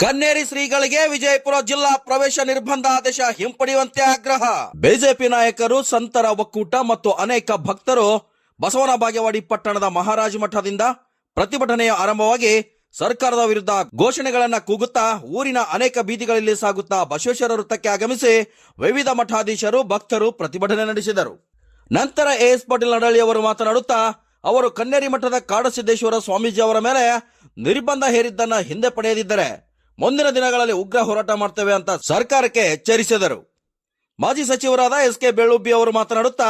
ಕನ್ನೇರಿ ಶ್ರೀಗಳಿಗೆ ವಿಜಯಪುರ ಜಿಲ್ಲಾ ಪ್ರವೇಶ ನಿರ್ಬಂಧ ಆದೇಶ ಹಿಂಪಡೆಯುವಂತೆ ಆಗ್ರಹ. ಬಿಜೆಪಿ ನಾಯಕರು ಸಂತರ ಒಕ್ಕೂಟ ಮತ್ತು ಅನೇಕ ಭಕ್ತರು ಬಸವನ ಬಾಗೇವಾಡಿ ಪಟ್ಟಣದ ಮಹಾರಾಜ ಮಠದಿಂದ ಪ್ರತಿಭಟನೆಯ ಆರಂಭವಾಗಿ ಸರ್ಕಾರದ ವಿರುದ್ಧ ಘೋಷಣೆಗಳನ್ನ ಕೂಗುತ್ತಾ ಊರಿನ ಅನೇಕ ಬೀದಿಗಳಲ್ಲಿ ಸಾಗುತ್ತಾ ಬಸವೇಶ್ವರ ವೃತ್ತಕ್ಕೆ ಆಗಮಿಸಿ ವಿವಿಧ ಮಠಾಧೀಶರು, ಭಕ್ತರು ಪ್ರತಿಭಟನೆ ನಡೆಸಿದರು. ನಂತರ ಎಎಸ್ ಪಾಟೀಲ್ ನಡಳ್ಳಿ ಅವರು ಮಾತನಾಡುತ್ತಾ, ಅವರು ಕನ್ನೇರಿ ಮಠದ ಕಾಡಸಿದ್ದೇಶ್ವರ ಸ್ವಾಮೀಜಿ ಅವರ ಮೇಲೆ ನಿರ್ಬಂಧ ಹೇರಿದ್ದನ್ನ ಹಿಂದೆ ಪಡೆಯದಿದ್ದರೆ ಮುಂದಿನ ದಿನಗಳಲ್ಲಿ ಉಗ್ರ ಹೋರಾಟ ಮಾಡ್ತೇವೆ ಅಂತ ಸರ್ಕಾರಕ್ಕೆ ಎಚ್ಚರಿಸಿದರು. ಮಾಜಿ ಸಚಿವರಾದ ಎಸ್ ಕೆ ಬೆಳ್ಳುಬ್ಬಿ ಅವರು ಮಾತನಾಡುತ್ತಾ,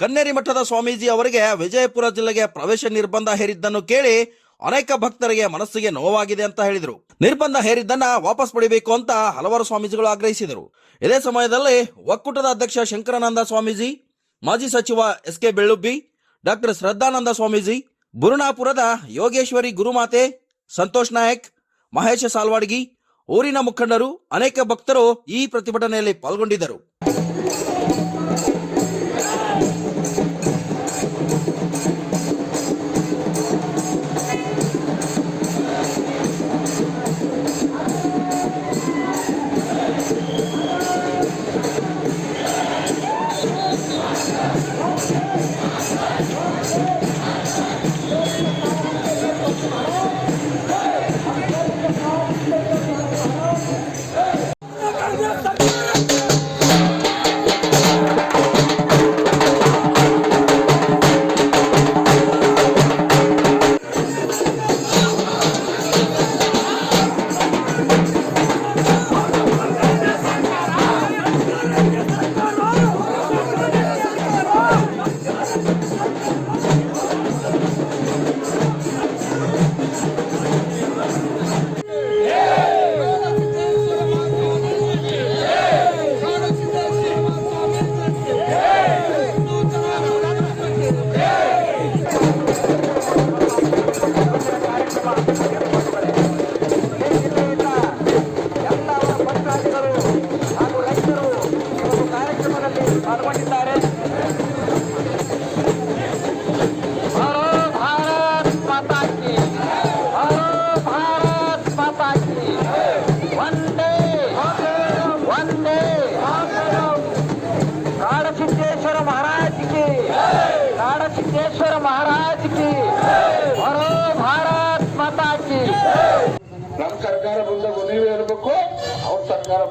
ಕನ್ನೇರಿ ಮಠದ ಸ್ವಾಮೀಜಿ ಅವರಿಗೆ ವಿಜಯಪುರ ಜಿಲ್ಲೆಗೆ ಪ್ರವೇಶ ನಿರ್ಬಂಧ ಹೇರಿದ್ದನ್ನು ಕೇಳಿ ಅನೇಕ ಭಕ್ತರಿಗೆ ಮನಸ್ಸಿಗೆ ನೋವಾಗಿದೆ ಅಂತ ಹೇಳಿದರು. ನಿರ್ಬಂಧ ಹೇರಿದ್ದನ್ನ ವಾಪಸ್ ಪಡಿಬೇಕು ಅಂತ ಹಲವಾರು ಸ್ವಾಮೀಜಿಗಳು ಆಗ್ರಹಿಸಿದರು. ಇದೇ ಸಮಯದಲ್ಲಿ ಒಕ್ಕೂಟದ ಅಧ್ಯಕ್ಷ ಶಂಕರಾನಂದ ಸ್ವಾಮೀಜಿ, ಮಾಜಿ ಸಚಿವ S K Bellubbi doctor Shraddhananda Swamiji, ಬುರುಣಾಪುರದ Yogeshwari ಗುರುಮಾತೆ, ಸಂತೋಷ್ ನಾಯಕ್ ಮಹೇಶ ಸಾಲ್ವಾಡಗಿ ಊರಿನ ಮುಖಂಡರು ಅನೇಕ ಭಕ್ತರು ಈ ಪ್ರತಿಭಟನೆಯಲ್ಲಿ ಪಾಲ್ಗೊಂಡಿದ್ದರು.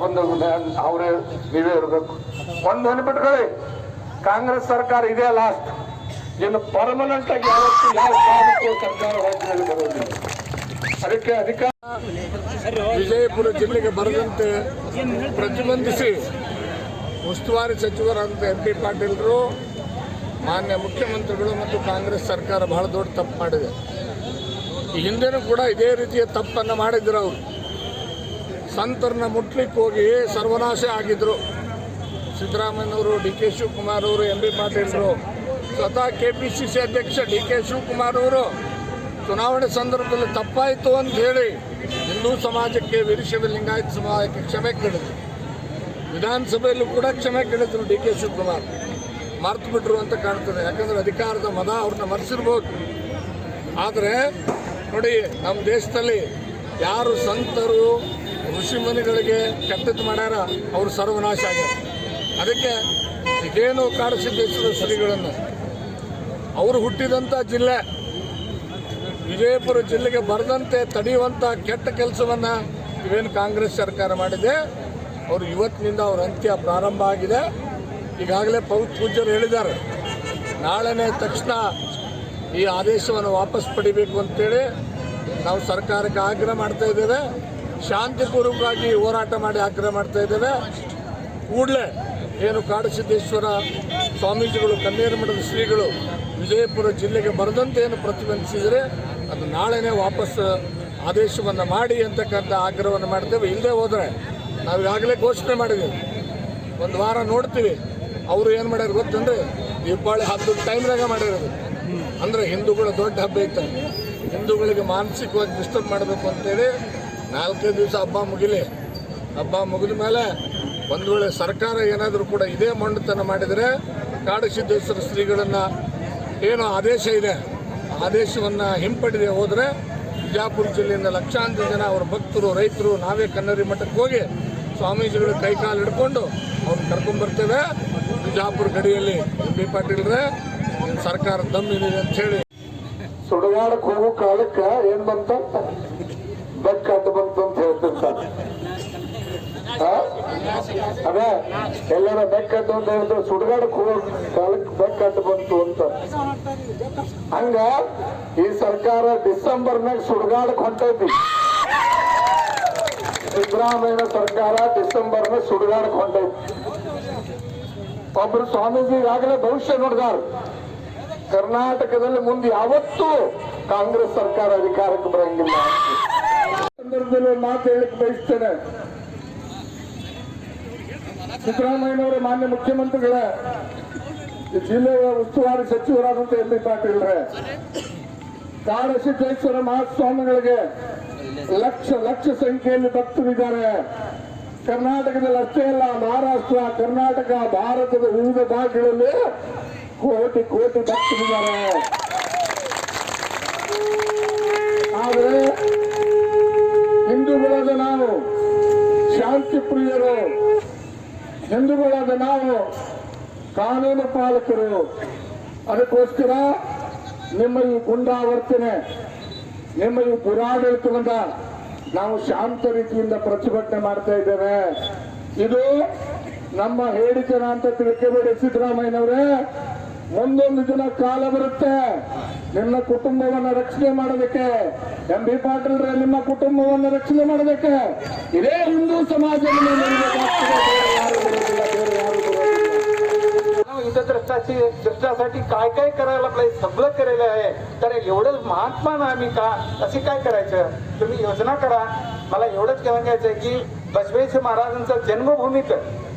ಬಂದಾಗ ಅವರೇ ನೀವೇ ಇರಬೇಕು ಒಂದು ನೆನಪಿಟ್ಕೊಳ್ಳಿ ಕಾಂಗ್ರೆಸ್ ಸರ್ಕಾರ ಇದೇ ಲಾಸ್ಟ್ ಇನ್ನು ಪರ್ಮನೆಂಟ್ ಆಗಿ ಯಾವತ್ತೂ ಯಾವ ಕಾರಣಕ್ಕೂ ಸರ್ಕಾರ ರಾಜ್ಯದಲ್ಲಿ ಬರೋದಿಲ್ಲ. ಅದಕ್ಕೆ ಅಧಿಕಾರ ವಿಜಯಪುರ ಜಿಲ್ಲೆಗೆ ಬರದಂತೆ ಪ್ರತಿಬಂಧಿಸಿ ಉಸ್ತುವಾರಿ ಸಚಿವರಾದಂಥ ಎಂ ಪಿ ಪಾಟೀಲರು, ಮಾನ್ಯ ಮುಖ್ಯಮಂತ್ರಿಗಳು ಮತ್ತು ಕಾಂಗ್ರೆಸ್ ಸರ್ಕಾರ ಬಹಳ ದೊಡ್ಡ ತಪ್ಪು ಮಾಡಿದೆ. ಹಿಂದೆನೂ ಕೂಡ ಇದೇ ರೀತಿಯ ತಪ್ಪನ್ನು ಮಾಡಿದ್ರು ಅವರು. ಸಂತರನ್ನ ಮುಟ್ಲಿಕ್ಕೆ ಹೋಗಿ ಸರ್ವನಾಶ ಆಗಿದ್ರು. ಸಿದ್ದರಾಮಯ್ಯನವರು, ಡಿ ಕೆ ಶಿವಕುಮಾರ್ ಅವರು, ಎಂ ಬಿ ಪಾಟೀಲರು, ಸ್ವತಃ ಕೆ ಪಿ ಸಿ ಸಿ ಅಧ್ಯಕ್ಷ ಡಿ ಕೆ ಶಿವಕುಮಾರ್ ಅವರು, ಚುನಾವಣೆ ಸಂದರ್ಭದಲ್ಲಿ ತಪ್ಪಾಯಿತು ಅಂತ ಹೇಳಿ ಹಿಂದೂ ಸಮಾಜಕ್ಕೆ ವೀರಶೈವ ಲಿಂಗಾಯತ ಸಮಾಜಕ್ಕೆ ಕ್ಷಮೆ ಕೇಳಿದ್ರು. ವಿಧಾನಸಭೆಯಲ್ಲೂ ಕೂಡ ಕ್ಷಮೆ ಕೇಳಿದ್ರು ಡಿ ಕೆ ಶಿವಕುಮಾರ್. ಮರ್ತು ಬಿಟ್ರು ಅಂತ ಕಾಣ್ತದೆ. ಯಾಕಂದ್ರೆ ಅಧಿಕಾರದ ಮದ ಅವ್ರನ್ನ ಮರೆಸಿರ್ಬೋದು. ಆದರೆ ನೋಡಿ, ನಮ್ಮ ದೇಶದಲ್ಲಿ ಯಾರು ಸಂತರು ಋಷಿಮುನಿಗಳಿಗೆ ಕೆಟ್ಟದ್ದು ಮಾಡ್ಯಾರ, ಅವರು ಸರ್ವನಾಶ ಆಗ್ಯಾರ. ಅದಕ್ಕೆ ಇದೇನು ಕಾಡಸಿದ್ದೇಶ್ವರ ಶ್ರೀಗಳನ್ನು. ಅವರು ಹುಟ್ಟಿದಂಥ ಜಿಲ್ಲೆ, ವಿಜಯಪುರ ಜಿಲ್ಲೆಗೆ ಬರದಂತೆ ತಡೆಯುವಂಥ ಕೆಟ್ಟ ಕೆಲಸವನ್ನು ಇವೇನು ಕಾಂಗ್ರೆಸ್ ಸರ್ಕಾರ ಮಾಡಿದೆ, ಅವರು ಇವತ್ತಿನಿಂದ ಅವ್ರ ಅಂತ್ಯ ಪ್ರಾರಂಭ ಆಗಿದೆ. ಈಗಾಗಲೇ ಪೌ ಪೂಜ್ಯರು ಹೇಳಿದ್ದಾರೆ, ನಾಳೆನೇ ತಕ್ಷಣ ಈ ಆದೇಶವನ್ನು ವಾಪಸ್ ಪಡಿಬೇಕು ಅಂತೇಳಿ ನಾವು ಸರ್ಕಾರಕ್ಕೆ ಆಗ್ರಹ ಮಾಡ್ತಾ ಇದ್ದೇವೆ. ಶಾಂತಿಪೂರ್ವಕವಾಗಿ ಹೋರಾಟ ಮಾಡಿ ಆಗ್ರಹ ಮಾಡ್ತಾ ಇದ್ದೇವೆ. ಕೂಡಲೇ ಏನು ಕಾಡಸಿದ್ದೇಶ್ವರ ಸ್ವಾಮೀಜಿಗಳು ಕನ್ನೇರು ಮಠದ ಶ್ರೀಗಳು ವಿಜಯಪುರ ಜಿಲ್ಲೆಗೆ ಬರದಂತೆ ಏನು ಪ್ರತಿಬಂಧಿಸಿದರೆ ಅದು ನಾಳೆನೇ ವಾಪಸ್ ಆದೇಶವನ್ನು ಮಾಡಿ ಅಂತಕ್ಕಂಥ ಆಗ್ರಹವನ್ನು ಮಾಡ್ತೇವೆ. ಇಲ್ಲದೆ ಹೋದರೆ ನಾವು ಈಗಾಗಲೇ ಘೋಷಣೆ ಮಾಡಿದ್ದೀವಿ. ಒಂದು ವಾರ ನೋಡ್ತೀವಿ. ಅವರು ಏನು ಮಾಡ್ಯಾರ ಗೊತ್ತಂದ್ರೆ ದೀಪಾವಳಿ ಹಬ್ಬದ ಟೈಮ್ನಾಗ ಮಾಡಿರೋದು. ಅಂದರೆ ಹಿಂದೂಗಳ ದೊಡ್ಡ ಹಬ್ಬ ಇತ್ತು ಹಿಂದೂಗಳಿಗೆ ಮಾನಸಿಕವಾಗಿ ಡಿಸ್ಟರ್ಬ್ ಮಾಡಬೇಕು ಅಂತೇಳಿ ನಾಲ್ಕೈದು ದಿವಸ ಹಬ್ಬ ಮುಗಿಲಿ, ಹಬ್ಬ ಮುಗಿದ ಮೇಲೆ ಒಂದು ವೇಳೆ ಸರ್ಕಾರ ಏನಾದರೂ ಕೂಡ ಇದೇ ಮಂಡತನ ಮಾಡಿದರೆ ಕಾಡಸಿದ್ದೇಶ್ವರ ಶ್ರೀಗಳನ್ನು ಏನು ಆದೇಶ ಇದೆ. ಆದೇಶವನ್ನು ಹಿಂಪಡೆದೇ ಹೋದರೆ ಬಿಜಾಪುರ ಜಿಲ್ಲೆಯಿಂದ ಲಕ್ಷಾಂತರ ಜನ ಅವರ ಭಕ್ತರು, ರೈತರು ನಾವೇ ಕನ್ನರಿ ಮಠಕ್ಕೆ ಹೋಗಿ ಸ್ವಾಮೀಜಿಗಳು ಕೈಕಾಲು ಹಿಡ್ಕೊಂಡು ಅವ್ರನ್ನ ಕರ್ಕೊಂಡ್ಬರ್ತೇವೆ ಬಿಜಾಪುರ ಗಡಿಯಲ್ಲಿ ಎಂ ಬಿ ಪಾಟೀಲ್ರೆ ಸರ್ಕಾರ ದಮ್ಮಿದೆ ಅಂತ ಹೇಳಿ. ಸುಡಗಾಡಕ್ಕೆ ಹೋಗೋ ಕಾಲಕ್ಕೆ ಏನು ಬಂತ ಅದೇ, ಎಲ್ಲರ ಬೆಕ್ಕಟ್ಟು ಅಂತ ಹೇಳಿದ್ರೆ ಸುಡುಗಾಡಕ್ಕೆ ಹೋಗೋ ಬೆಕ್ಕಟ್ಟು ಬಂತು ಅಂತ. ಹಂಗ ಈ ಸರ್ಕಾರ ಡಿಸೆಂಬರ್ನಾಗ ಸುಡುಗಾಡಕ್ಕೆ ಹೊಂಟೈತಿ. ಸಿದ್ದರಾಮಯ್ಯ ಸರ್ಕಾರ ಡಿಸೆಂಬರ್ನ ಸುಡುಗಾಡಕ್ಕೆ ಹೊಂಟೈತಿ. ಒಬ್ರು ಸ್ವಾಮೀಜಿ ಈಗಾಗಲೇ ಭವಿಷ್ಯ ನೋಡ್ದಾರ. ಕರ್ನಾಟಕದಲ್ಲಿ ಮುಂದೆ ಯಾವತ್ತೂ ಕಾಂಗ್ರೆಸ್ ಸರ್ಕಾರ ಅಧಿಕಾರಕ್ಕೆ ಬರಂಗಿಲ್ಲ. ಸಂದರ್ಭದಲ್ಲಿ ಮಾತು ಹೇಳಕ್ ಬಯಸ್ತೇನೆ. ಸಿದ್ದರಾಮಯ್ಯನವರ ಮಾನ್ಯ ಮುಖ್ಯಮಂತ್ರಿಗಳ ಜಿಲ್ಲೆಯ ಉಸ್ತುವಾರಿ ಸಚಿವರಾದಂತ ಎಂ ಬಿ ಪಾಟೀಲ್ರೆ, ಕಾಡಸಿದ್ದೇಶ್ವರ ಮಹಾಸ್ವಾಮಿಗಳಿಗೆ ಲಕ್ಷ ಲಕ್ಷ ಸಂಖ್ಯೆಯಲ್ಲಿ ಭಕ್ತರಿದ್ದಾರೆ ಕರ್ನಾಟಕದಲ್ಲಿ ಅಷ್ಟೇ ಅಲ್ಲ, ಮಹಾರಾಷ್ಟ್ರ, ಕರ್ನಾಟಕ, ಭಾರತದ ವಿವಿಧ ಭಾಗಗಳಲ್ಲಿ ಕೋಟಿ ಕೋಟಿ ಭಕ್ತರಿದ್ದಾರೆ ಆದರೆ ಹಿಂದೂಗಳಾದ ನಾವು ಶಾಂತಿ ಪ್ರಿಯರು ಹಿಂದೂಗಳಾದ ನಾವು ಕಾನೂನು ಪಾಲಕರು. ಅದಕ್ಕೋಸ್ಕರ ನಿಮ್ಮ ಈ ಗುಂಡಾವರ್ತನೆ, ನಿಮ್ಮ ಈ ದುರಾಡಳಿತವನ್ನ ನಾವು ಶಾಂತ ರೀತಿಯಿಂದ ಪ್ರತಿಭಟನೆ ಮಾಡ್ತಾ ಇದ್ದೇವೆ. ಇದು ನಮ್ಮ ಹೇಳಿಕೆನ ಅಂತ ತಿಳ್ಕೋಬೇಡಿ ಸಿದ್ದರಾಮಯ್ಯನವರೇ. ಮುಂದೊಂದು ದಿನ ಕಾಲ ಬರುತ್ತೆ ನಿಮ್ಮ ಕುಟುಂಬವನ್ನ ರಕ್ಷಣೆ ಮಾಡೋದಕ್ಕೆ ಎಂ ಬಿ ಪಾಟೀಲ್ರೆ ನಿಮ್ಮ ಕುಟುಂಬವನ್ನ ರಕ್ಷಣೆ ಮಾಡೋದಕ್ಕೆ ಇದೇ ಹಿಂದೂ ಸಮಾಜ ನಿಮಗೆ ನಿಲ್ಲಬೇಕಾಗ್ತದೆ. ಬೇರೆ ಯಾರು ಬರೋದಿಲ್ಲ, ಬೇರೆ ಯಾರು बरोबर इथं द्रष्टाची द्रष्टासाठी काय काय करायला पाहिजे सगळं केलेलं आहे तर एवढं महात्मा ना आम्ही का असे काय करायचं तुम्ही योजना करा मला एवढंच सांगायचं आहे की बसवेश्वर महाराजांचं जन्मभूमीत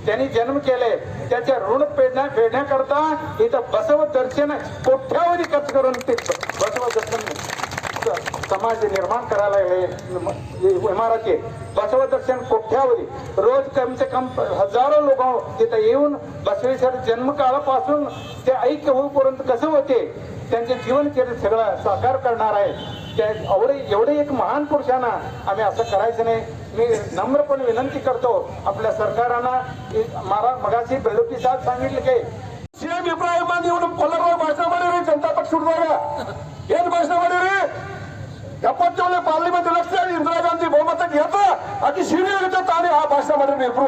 त्यांनी जन्म केले त्याचे ऋण पेडण्या फेडण्याकरता इथं बसव दर्शन कोठ्यावरी खर्च करून ते बसव दर्शन समाज निर्माण करायला इमारती बसव दर्शन कोठ्यावरी? रोज कमसे कम हजारो लोक तिथं येऊन बसवेश्वर जन्मकाळापासून ते ऐक्य होईपर्यंत कसं होते? त्यांचे जीवन चरित्र सगळं साकार करणार आहे त्या एवढे एवढे एक महान पुरुषांना आम्ही असं करायचं नाही मी नम्रपणे विनंती करतो आपल्या सरकारांना ಈ ಮಾರಾ ಮಗಾಸಿ ಬೆಳ್ಳುಟ್ಟಿ ಸಾಹೇಬ್ सांगितलं की ಸಿಎಂ ಇಬ್ರಾಹಿಂ ನೀವು ನಮ್ಮ ಕೊಲ್ಲರ ಭಾಷಣ ಮಾಡಿರಿ ಜನತಾ ಪಕ್ಷ ಹುಡುಗಾಗ ಏನ್ ಭಾಷಣ ಮಾಡಿರಿ ಎಪ್ಪತ್ತೇಳನೇ ಪಾರ್ಲಿಮೆಂಟ್ ಎಲೆಕ್ಷನ್ ಇಂದಿರಾ ಗಾಂಧಿ ಬಹುಮತ ಗೆದ್ದ ಅತಿ ಸೀನಿಯರ್ ತಾನೇ ಆ ಭಾಷಣ ಮಾಡಿರಿ ಇಬ್ರು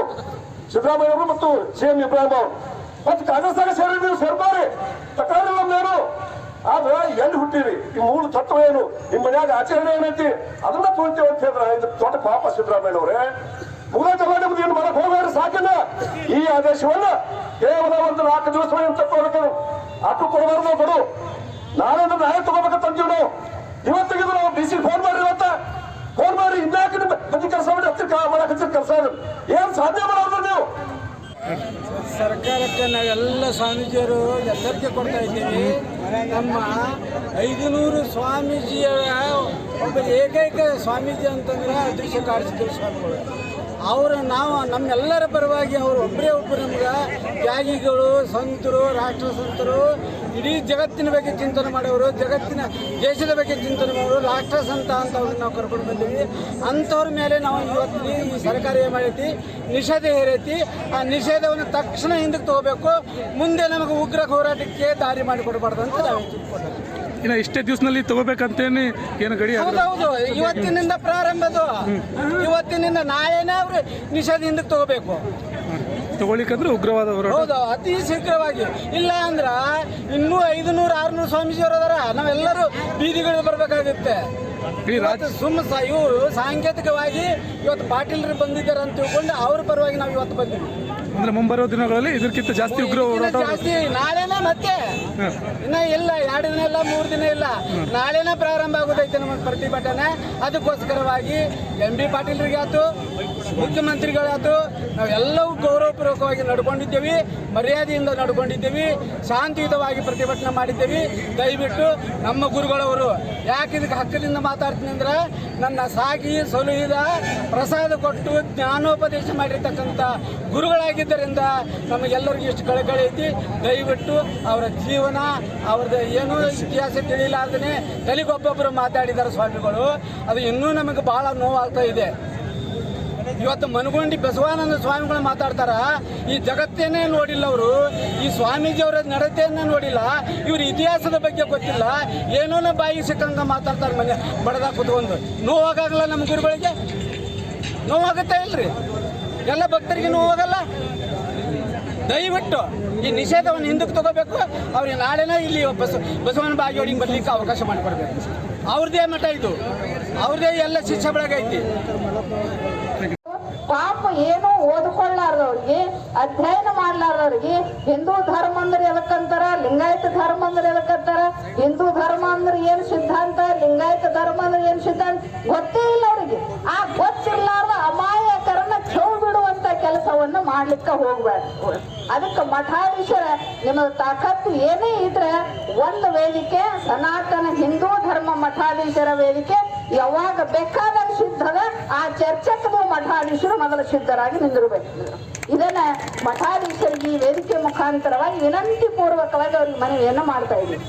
ಸಿದ್ದರಾಮಯ್ಯ ಅವರು ಮತ್ತು ಸಿಎಂ ಇಬ್ರಾಹಿಂ ಅವರು ಮತ್ತೆ ಕಾಂಗ್ರೆಸ್ನಾಗ ಸೇರಿ ನೀವು ಸೇರ್ಬಾರಿ ತಕರಾರು ನಮ್ದೇನು ಆದ್ರೆ ಎಲ್ಲಿ ಹುಟ್ಟಿರಿ? ಈ ಮೂಲ ತತ್ವ ಏನು? ನಿಮ್ಮ ಮನ್ಯಾಗ ಆಚರಣೆ ಏನೈತಿ? ಅದನ್ನ ತೋಳ್ತೇವೆ ಅಂತ ಹೇಳಿದ್ರೆ ಇದು ದೊಡ್ಡ ಪಾಪ ಸಿದ್ದರಾಮಯ್ಯ ಅವರೇ ಪೂರ ಕರ್ನಾಟಕದ ಏನು ಮಾಡಕ್ ಹೋಗ್ಬೇಡ್ರಿ ಸಾಕಿಲ್ಲ ಈ ಆದೇಶವನ್ನ ಕೇವಲ ಒಂದು ನಾಲ್ಕು ದಿವಸ ತಪ್ಪಬೇಕು ಅಟ್ಟು ಕೊಡಬಾರ್ದು ಕೊಡು ನಾಳೆ ನಾಳೆ ತಗೋಬೇಕಂತ ಅಂತೀವಿ ನಾವು. ಇವತ್ತಿಗಿದ್ರು ನಾವು ಬಿಸಿ ಫೋನ್ ಮಾಡಿ ಇವತ್ತ. ಫೋನ್ ಮಾಡಿ ಇನ್ನಾಕ ನಿಮ್ಮ ಬದಿ ಕೆಲಸ ಮಾಡಿ ಹತ್ತಿರ ಮಾಡಕ್ ಹತ್ತಿರ ಕೆಲಸ ಏನ್ ಸಾಧ್ಯ ಮಾಡೋದ್ರ ಸರ್ಕಾರಕ್ಕೆ ನಾವೆಲ್ಲ ಸ್ವಾಮೀಜಿಯರು ಎಚ್ಚರಿಕೆ ಕೊಡ್ತಾ ಇದ್ದೀವಿ. ನಮ್ಮ ಐದುನೂರು ಸ್ವಾಮೀಜಿಯ ಒಬ್ಬ ಏಕೈಕ ಸ್ವಾಮೀಜಿ ಅಂತಂದ್ರೆ ಅದೃಶ್ಯ ಕಾಡಿಸಿದ್ರು ಸ್ವಾಮಿಗಳು. ಅವರು ನಾವು ನಮ್ಮೆಲ್ಲರ ಪರವಾಗಿ ಅವರು ಒಬ್ಬರೇ ಒಬ್ಬರು ನಮ್ಗೆ ತ್ಯಾಗಿಗಳು, ಸಂತರು ರಾಷ್ಟ್ರ ಸಂತರು ಇಡೀ ಜಗತ್ತಿನ ಬಗ್ಗೆ ಚಿಂತನೆ ಮಾಡೋರು ಜಗತ್ತಿನ ದೇಶದ ಬಗ್ಗೆ ಚಿಂತನೆ ಮಾಡೋರು ರಾಷ್ಟ್ರ ಸಂತ ಅಂತ ಅವ್ರನ್ನ ನಾವು ಕರ್ಕೊಂಡು ಬಂದೀವಿ. ಅಂಥವ್ರ ಮೇಲೆ ನಾವು ಇವತ್ತು ಈ ಸರ್ಕಾರ ಏನು ಮಾಡೈತಿ? ನಿಷೇಧ ಹೇರೈತಿ. ಆ ನಿಷೇಧವನ್ನು ತಕ್ಷಣ ಹಿಂದಕ್ಕೆ ತಗೋಬೇಕು. ಮುಂದೆ ನಮಗೆ ಉಗ್ರ ಹೋರಾಟಕ್ಕೆ ದಾರಿ ಮಾಡಿಕೊಡ್ಬಾರ್ದು ಅಂತ ನಾವು ಇನ್ನು ಇಷ್ಟೇ ದಿವಸದಲ್ಲಿ ತಗೋಬೇಕಂತೇನೆ ಏನು ಗಡಿ ಹೌದು ಹೌದೌದು. ಇವತ್ತಿನಿಂದ ಪ್ರಾರಂಭದು ಇವತ್ತಿನಿಂದ ನಾಳೆನೇ ಅವರು ನಿಷೇಧ ಹಿಂದಕ್ಕೆ ತಗೋಬೇಕು. ತಗೊಳ್ಳಿಕ್ಕಂದ್ರೆ ಉಗ್ರವಾದ ಹೋರಾಟ. ಹೌದು ಅತಿ ಶೀಘ್ರವಾಗಿ. ಇಲ್ಲ ಅಂದ್ರ ಇನ್ನೂ ಐದುನೂರು ಆರ್ನೂರು ಸ್ವಾಮೀಜಿಯವರು ಅದಾರ. ನಾವೆಲ್ಲರೂ ಬೀದಿಗಳಿಗೆ ಬರಬೇಕಾಗುತ್ತೆ. ಈ ರಾಜ್ಯ ಇವತ್ತು ಸುಮ್ಮ ಸ- ಇವರು ಸಾಂಕೇತಿಕವಾಗಿ ಇವತ್ತು ಪಾಟೀಲ್ರು ಬಂದಿದ್ದಾರೆ ಅಂತ ತಿಳ್ಕೊಂಡು ಅವ್ರ ಪರವಾಗಿ ನಾವು ಇವತ್ತು ಬಂದಿವಿ. ಅಂದ್ರೆ ಮುಂಬರುವ ದಿನಗಳಲ್ಲಿ ಇದಕ್ಕಿಂತ ಜಾಸ್ತಿ ಉಗ್ರ ಹೋರಾಟ ಜಾಸ್ತಿ ನಾಳೆನೇ ಮತ್ತೆ. ಇನ್ನ ಇಲ್ಲ, ಎರಡು ದಿನ ಇಲ್ಲ, ಮೂರು ದಿನ ಇಲ್ಲ. ನಾಳೆನೇ ಪ್ರಾರಂಭ ಆಗೋದೈತೆ ನಮ್ಮ ಪ್ರತಿಭಟನೆ. ಅದಕ್ಕೋಸ್ಕರವಾಗಿ ಎಂ ಬಿ ಪಾಟೀಲ್ರಿಗೆ ಆಯ್ತು, ಮುಖ್ಯಮಂತ್ರಿಗಳಾಯ್ತು, ನಾವೆಲ್ಲವೂ ಗೌರವಪೂರ್ವಕವಾಗಿ ನಡ್ಕೊಂಡಿದ್ದೇವೆ, ಮರ್ಯಾದೆಯಿಂದ ನಡ್ಕೊಂಡಿದ್ದೇವೆ, ಶಾಂತಿಯುತವಾಗಿ ಪ್ರತಿಭಟನೆ ಮಾಡಿದ್ದೇವೆ. ದಯವಿಟ್ಟು ನಮ್ಮ ಗುರುಗಳವರು, ಯಾಕೆ ಇದಕ್ಕೆ ಹಕ್ಕದಿಂದ ಮಾತಾಡ್ತೀನಿ ಅಂದ್ರೆ, ನನ್ನ ಸಾಗಿ, ಸಲುಹಿದ ಪ್ರಸಾದ ಕೊಟ್ಟು ಜ್ಞಾನೋಪದೇಶ ಮಾಡಿರ್ತಕ್ಕಂಥ ಗುರುಗಳಾಗಿದ್ದರಿಂದ ನಮಗೆಲ್ಲರಿಗೂ ಇಷ್ಟು ಕಳಕಳಿ ಐತಿ. ದಯವಿಟ್ಟು ಅವರ ಜೀವನ ಅವ್ರದ್ದು ಏನು ಇತಿಹಾಸ ತಿಳಿಲಾರ್ದೇ ತಲೆಗೊಬ್ಬೊಬ್ಬರು ಮಾತಾಡಿದ್ದಾರೆ ಸ್ವಾಮಿಗಳು. ಅದು ಇನ್ನೂ ನಮಗೆ ಬಹಳ ನೋವಾಗ್ತಾ ಇದೆ. ಇವತ್ತು ಮನಗುಂಡಿ ಬಸವಾನಂದ ಸ್ವಾಮಿಗಳು ಮಾತಾಡ್ತಾರ, ಈ ಜಗತ್ತೇನೇ ನೋಡಿಲ್ಲ ಅವರು, ಈ ಸ್ವಾಮೀಜಿಯವರ ನಡತೆಯನ್ನ ನೋಡಿಲ್ಲ, ಇವ್ರ ಇತಿಹಾಸದ ಬಗ್ಗೆ ಗೊತ್ತಿಲ್ಲ, ಏನೋನ ಬಾಯಿ ಸಿಕ್ಕಂಗ ಮಾತಾಡ್ತಾರೆ ಮನೆ ಬಡದ ಕುತ್ಕೊಂಡು. ನೋವಾಗಲ್ಲ ನಮ್ಮ ಗುರುಗಳಿಗೆ? ನೋವಾಗುತ್ತೆ ಇಲ್ರಿ? ಎಲ್ಲ ಭಕ್ತರಿಗೆ ನೋವಾಗಲ್ಲ? ದಯವಿಟ್ಟು ಈ ನಿಷೇಧವನ್ನು ಹಿಂದಕ್ಕೆ ತಗೋಬೇಕು. ಅವ್ರಿಗೆ ನಾಳೆನೇ ಇಲ್ಲಿ ಬಸ ಬಸವನ ಬಾಗಿಯೊಳಗೆ ಬರ್ಲಿಕ್ಕೆ ಅವಕಾಶ ಮಾಡಿಕೊಡ್ಬೇಕು. ಅವ್ರದ್ದೇ ಮಠ ಇದು. ಅವ್ರದ್ದೇ ಎಲ್ಲ ಶಿಕ್ಷೆ ಬೆಳಗೈತಿ ಪಾಪ ಏನು ಓದ್ಕೊಳ್ಳಾರ್ದವ್ರಿಗೆ ಅಧ್ಯಯನ ಮಾಡ್ಲಾರ್ದವ್ರಿಗೆ. ಹಿಂದೂ ಧರ್ಮ ಅಂದ್ರೆ ಎದಕ್ಕಂತಾರ? ಲಿಂಗಾಯತ ಧರ್ಮ ಅಂದ್ರೆ ಎದಕ್ಕಂತಾರ? ಹಿಂದೂ ಧರ್ಮ ಅಂದ್ರೆ ಏನ್ ಸಿದ್ಧಾಂತ? ಲಿಂಗಾಯತ ಧರ್ಮ ಅಂದ್ರೆ ಏನ್ ಸಿದ್ಧಾಂತ? ಗೊತ್ತೇ ಇಲ್ಲ ಅವ್ರಿಗೆ. ಆ ಗೊತ್ತಿರ್ಲಾರ್ದ ಮಾಡ್ಲಿಕ್ಕೆ ಹೋಗ್ಬೇಡ ಅದಕ್ಕೆ ಮಠಾಧೀಶರ ನಿಮ್ಮ ತಾಕತ್ತು ಏನೇ ಇದ್ರೆ ಒಂದು ವೇದಿಕೆ, ಸನಾತನ ಹಿಂದೂ ಧರ್ಮ ಮಠಾಧೀಶರ ವೇದಿಕೆ, ಯಾವಾಗ ಬೇಕಾದ ಸಿದ್ಧದ ಆ ಚರ್ಚಕ್ಕೂ ಮಠಾಧೀಶರು ಮೊದಲು ಸಿದ್ಧರಾಗಿ ನಿಂದಿರಬೇಕು. ಇದನ್ನ ಮಠಾಧೀಶರಿಗೆ ಈ ವೇದಿಕೆ ಮುಖಾಂತರವಾಗಿ ವಿನಂತಿ ಪೂರ್ವಕವಾಗಿ ಅವ್ರಿಗೆ ಮನವಿಯನ್ನು ಮಾಡ್ತಾ ಇದ್ದೀವಿ.